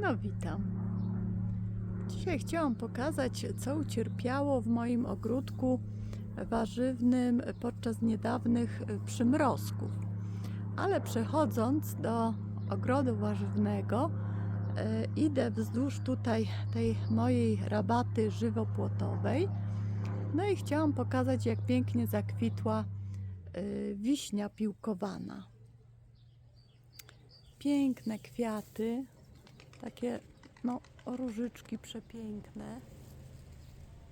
No witam. Dzisiaj chciałam pokazać, co ucierpiało w moim ogródku warzywnym podczas niedawnych przymrozków. Ale przechodząc do ogrodu warzywnego, e, idę wzdłuż tutaj tej mojej rabaty żywopłotowej. No i chciałam pokazać, jak pięknie zakwitła e, wiśnia piłkowana. Piękne kwiaty, takie no, różyczki przepiękne.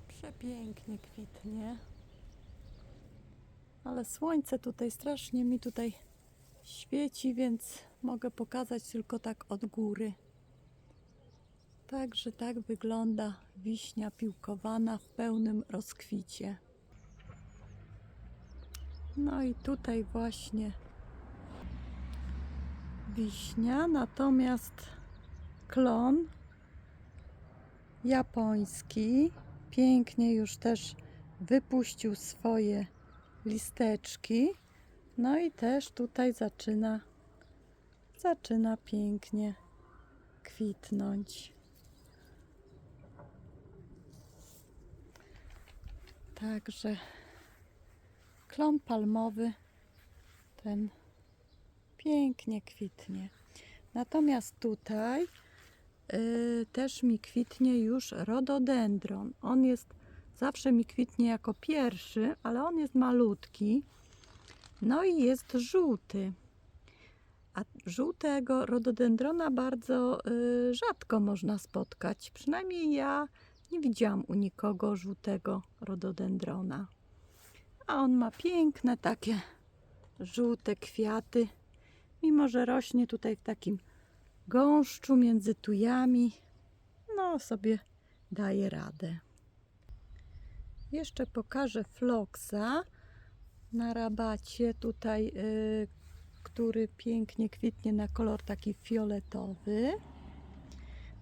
Przepięknie kwitnie. Ale słońce tutaj strasznie mi tutaj świeci, więc mogę pokazać tylko tak od góry. Także tak wygląda wiśnia piłkowana w pełnym rozkwicie. No i tutaj właśnie wiśnia, natomiast klon japoński pięknie już też wypuścił swoje listeczki. No i też tutaj zaczyna zaczyna pięknie kwitnąć. Także klon palmowy ten pięknie kwitnie. Natomiast tutaj też mi kwitnie już rododendron. On jest, zawsze mi kwitnie jako pierwszy, ale on jest malutki. No i jest żółty. A żółtego rododendrona bardzo y, rzadko można spotkać. Przynajmniej ja nie widziałam u nikogo żółtego rododendrona. A on ma piękne takie żółte kwiaty mimo że rośnie tutaj w takim gąszczu między tujami, no sobie daje radę. Jeszcze pokażę floksa na rabacie tutaj, y, który pięknie kwitnie na kolor taki fioletowy.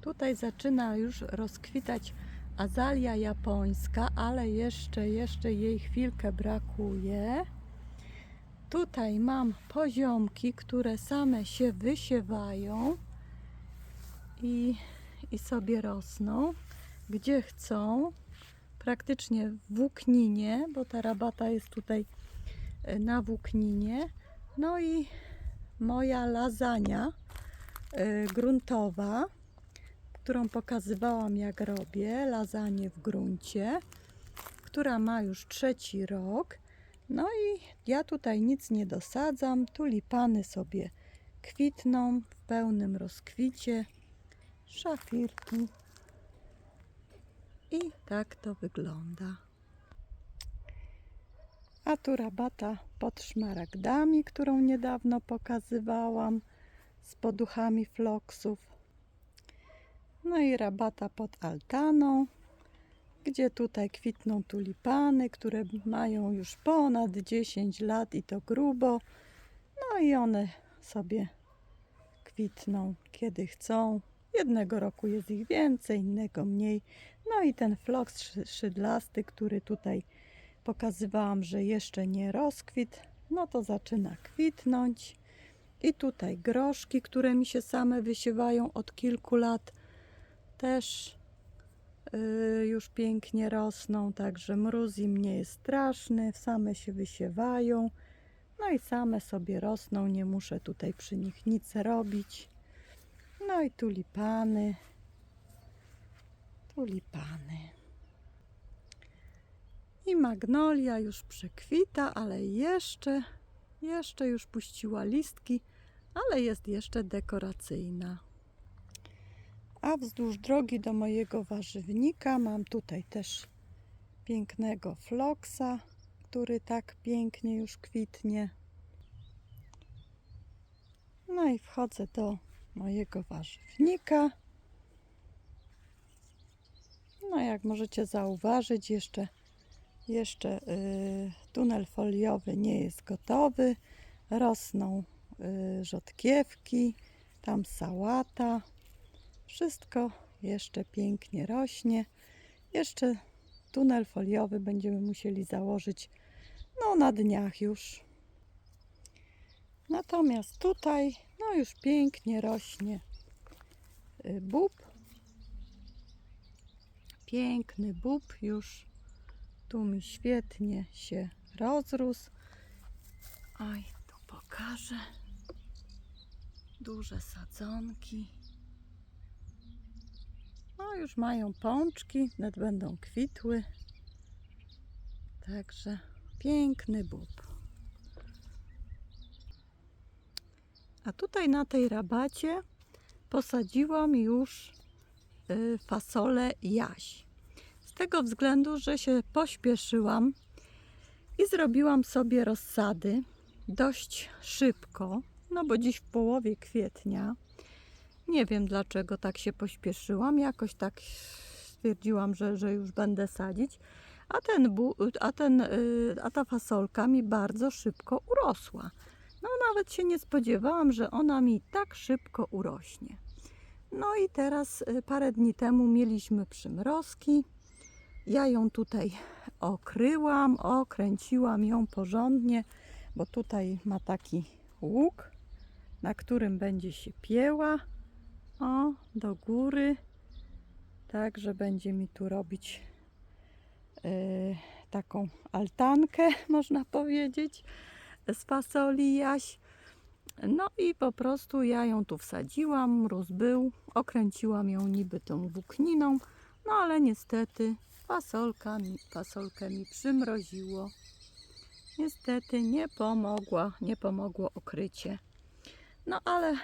Tutaj zaczyna już rozkwitać azalia japońska, ale jeszcze, jeszcze jej chwilkę brakuje. Tutaj mam poziomki, które same się wysiewają i, i sobie rosną, gdzie chcą. Praktycznie w włókninie, bo ta rabata jest tutaj e, na włókninie. No i moja lasagna y, gruntowa, którą pokazywałam jak robię, lasagne w gruncie, która ma już trzeci rok. No i ja tutaj nic nie dosadzam. Tulipany sobie kwitną w pełnym rozkwicie. Szafirki. I tak to wygląda. A tu rabata pod szmaragdami, którą niedawno pokazywałam z poduchami floksów. No i rabata pod altaną gdzie tutaj kwitną tulipany, które mają już ponad 10 lat i to grubo. No i one sobie kwitną kiedy chcą. Jednego roku jest ich więcej, innego mniej. No i ten floks szy- szydlasty, który tutaj pokazywałam, że jeszcze nie rozkwit, no to zaczyna kwitnąć. I tutaj groszki, które mi się same wysiewają od kilku lat, też y, już pięknie rosną, także mróz im nie jest straszny, same się wysiewają, no i same sobie rosną, nie muszę tutaj przy nich nic robić. No i tulipany, tulipany. I magnolia już przekwita, ale jeszcze, jeszcze już puściła listki, ale jest jeszcze dekoracyjna. A wzdłuż drogi do mojego warzywnika mam tutaj też pięknego floksa, który tak pięknie już kwitnie. No i wchodzę do mojego warzywnika. No jak możecie zauważyć, jeszcze, jeszcze y, tunel foliowy nie jest gotowy. Rosną y, rzodkiewki, tam sałata. Wszystko jeszcze pięknie rośnie. Jeszcze tunel foliowy będziemy musieli założyć no na dniach już. Natomiast tutaj no już pięknie rośnie y, bób. Piękny bób już tu mi świetnie się rozrósł. Oj, tu pokażę. Duże sadzonki. No już mają pączki, nawet będą kwitły. Także piękny bób. A tutaj na tej rabacie posadziłam już y, fasolę jaś. Z tego względu, że się pośpieszyłam i zrobiłam sobie rozsady dość szybko, no bo dziś w połowie kwietnia. Nie wiem dlaczego tak się pośpieszyłam, jakoś tak stwierdziłam, że, że już będę sadzić. A, ten, a, ten, y, a ta fasolka mi bardzo szybko urosła. No nawet się nie spodziewałam, że ona mi tak szybko urośnie. No i teraz y, parę dni temu mieliśmy przymrozki. Ja ją tutaj okryłam, okręciłam ją porządnie, bo tutaj ma taki łuk, na którym będzie się pieła. O, do góry. Tak, że będzie mi tu robić y, taką altankę, można powiedzieć, z fasoli jaś. No i po prostu ja ją tu wsadziłam, mróz był, okręciłam ją niby tą włókniną, no ale niestety fasolka mi, fasolkę mi przymroziło. Niestety nie pomogła, nie pomogło okrycie. No ale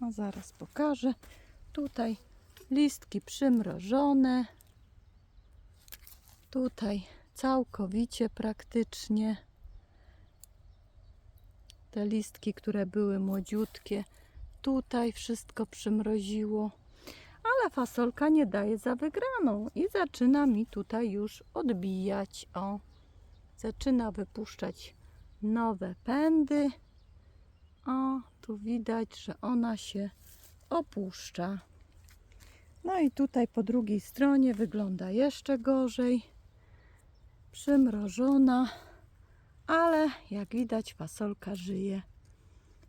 no zaraz pokażę. Tutaj listki przymrożone. Tutaj całkowicie praktycznie te listki, które były młodziutkie, tutaj wszystko przymroziło. Ale fasolka nie daje za wygraną i zaczyna mi tutaj już odbijać. O, zaczyna wypuszczać nowe pędy. O, tu widać, że ona się opuszcza. No i tutaj po drugiej stronie wygląda jeszcze gorzej. Przymrożona, ale jak widać fasolka żyje.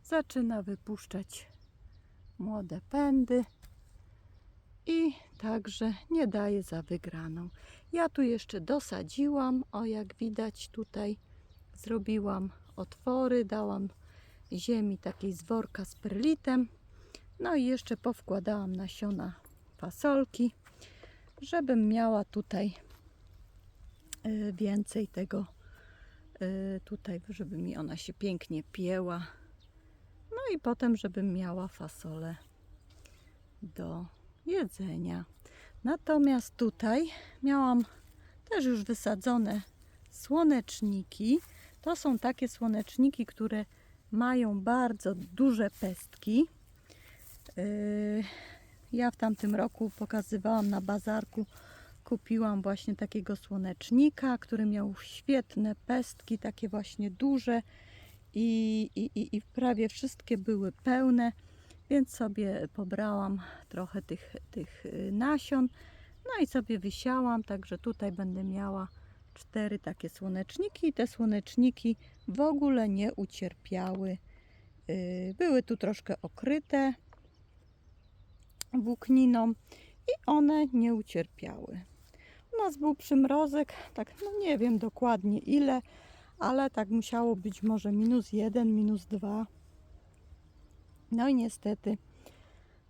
Zaczyna wypuszczać młode pędy i także nie daje za wygraną. Ja tu jeszcze dosadziłam, o jak widać tutaj zrobiłam otwory, dałam ziemi takiej z worka z perlitem. No i jeszcze powkładałam nasiona fasolki, żebym miała tutaj y, więcej tego tutaj, żeby mi ona się pięknie pieła. No i potem, żebym miała fasolę do jedzenia. Natomiast tutaj miałam też już wysadzone słoneczniki. To są takie słoneczniki, które mają bardzo duże pestki. Yy, Ja w tamtym roku pokazywałam na bazarku. Kupiłam właśnie takiego słonecznika, który miał świetne pestki, takie właśnie duże i, i, i, prawie wszystkie były pełne, więc sobie pobrałam trochę tych, tych y, nasion. No i sobie wysiałam, także tutaj będę miała cztery takie słoneczniki i te słoneczniki w ogóle nie ucierpiały. Yy, Były tu troszkę okryte włókniną i one nie ucierpiały. U nas był przymrozek, tak no nie wiem dokładnie ile, ale tak musiało być może minus jeden, minus dwa. No i niestety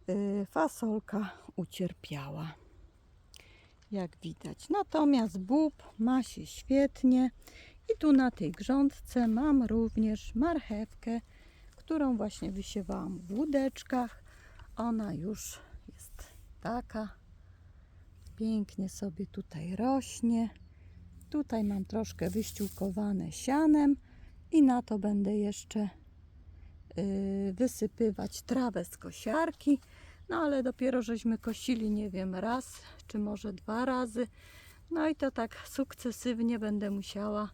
yy, fasolka ucierpiała jak widać. Natomiast bób ma się świetnie i tu na tej grządce mam również marchewkę, którą właśnie wysiewałam w łódeczkach. Ona już jest taka. Pięknie sobie tutaj rośnie. Tutaj mam troszkę wyściółkowane sianem i na to będę jeszcze yy, wysypywać trawę z kosiarki. No ale dopiero żeśmy kosili, nie wiem, raz czy może dwa razy. No i to tak sukcesywnie będę musiała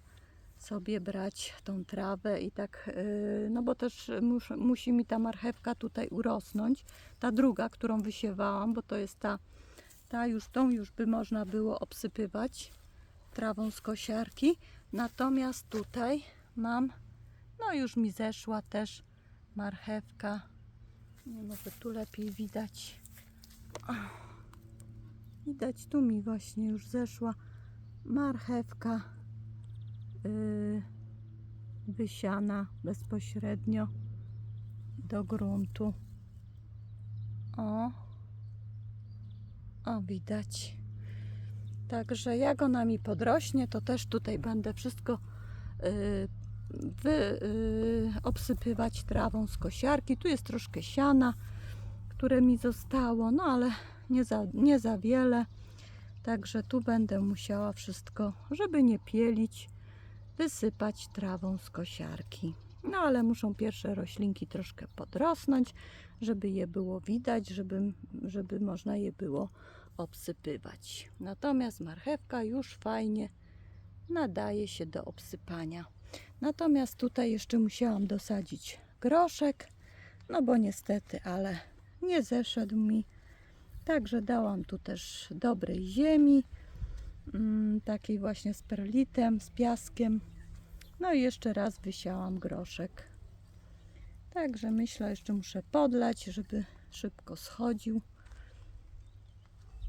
sobie brać tą trawę i tak, yy, no bo też mus, musi mi ta marchewka tutaj urosnąć. Ta druga, którą wysiewałam, bo to jest ta, ta już, tą już by można było obsypywać trawą z kosiarki. Natomiast tutaj mam, no już mi zeszła też marchewka. Nie może tu lepiej widać. Widać, tu mi właśnie już zeszła marchewka yy, wysiana bezpośrednio do gruntu. O, o widać. Także jak ona mi podrośnie, to też tutaj będę wszystko yy, wy, yy, obsypywać trawą z kosiarki. Tu jest troszkę siana, które mi zostało, no ale nie za, nie za wiele. Także tu będę musiała wszystko, żeby nie pielić, wysypać trawą z kosiarki. No ale muszą pierwsze roślinki troszkę podrosnąć, żeby je było widać, żeby, żeby można je było obsypywać. Natomiast marchewka już fajnie nadaje się do obsypania. Natomiast tutaj jeszcze musiałam dosadzić groszek, no bo niestety, ale nie zeszedł mi. Także dałam tu też dobrej ziemi, mm, takiej właśnie z perlitem, z piaskiem. No i jeszcze raz wysiałam groszek. Także myślę, jeszcze muszę podlać, żeby szybko schodził.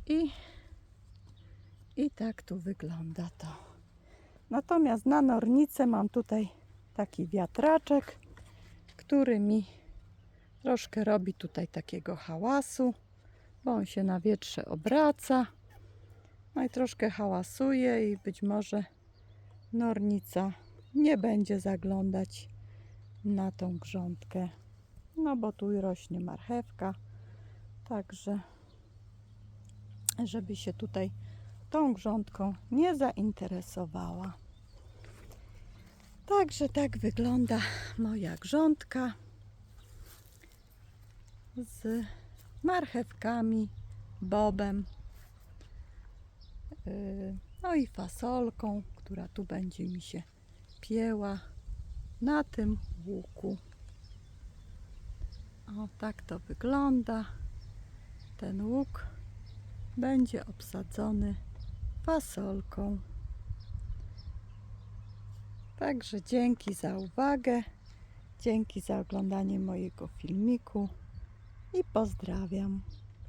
I, I tak tu wygląda to. Natomiast na nornicę mam tutaj taki wiatraczek, który mi troszkę robi tutaj takiego hałasu, bo on się na wietrze obraca. No i troszkę hałasuje i być może nornica nie będzie zaglądać na tą grządkę. No bo tu rośnie marchewka, także żeby się tutaj tą grządką nie zainteresowała. Także tak wygląda moja grządka z marchewkami, bobem, yy, no i fasolką, która tu będzie mi się pieła na tym łuku. O, tak to wygląda. Ten łuk będzie obsadzony fasolką. Także dzięki za uwagę, dzięki za oglądanie mojego filmiku i pozdrawiam.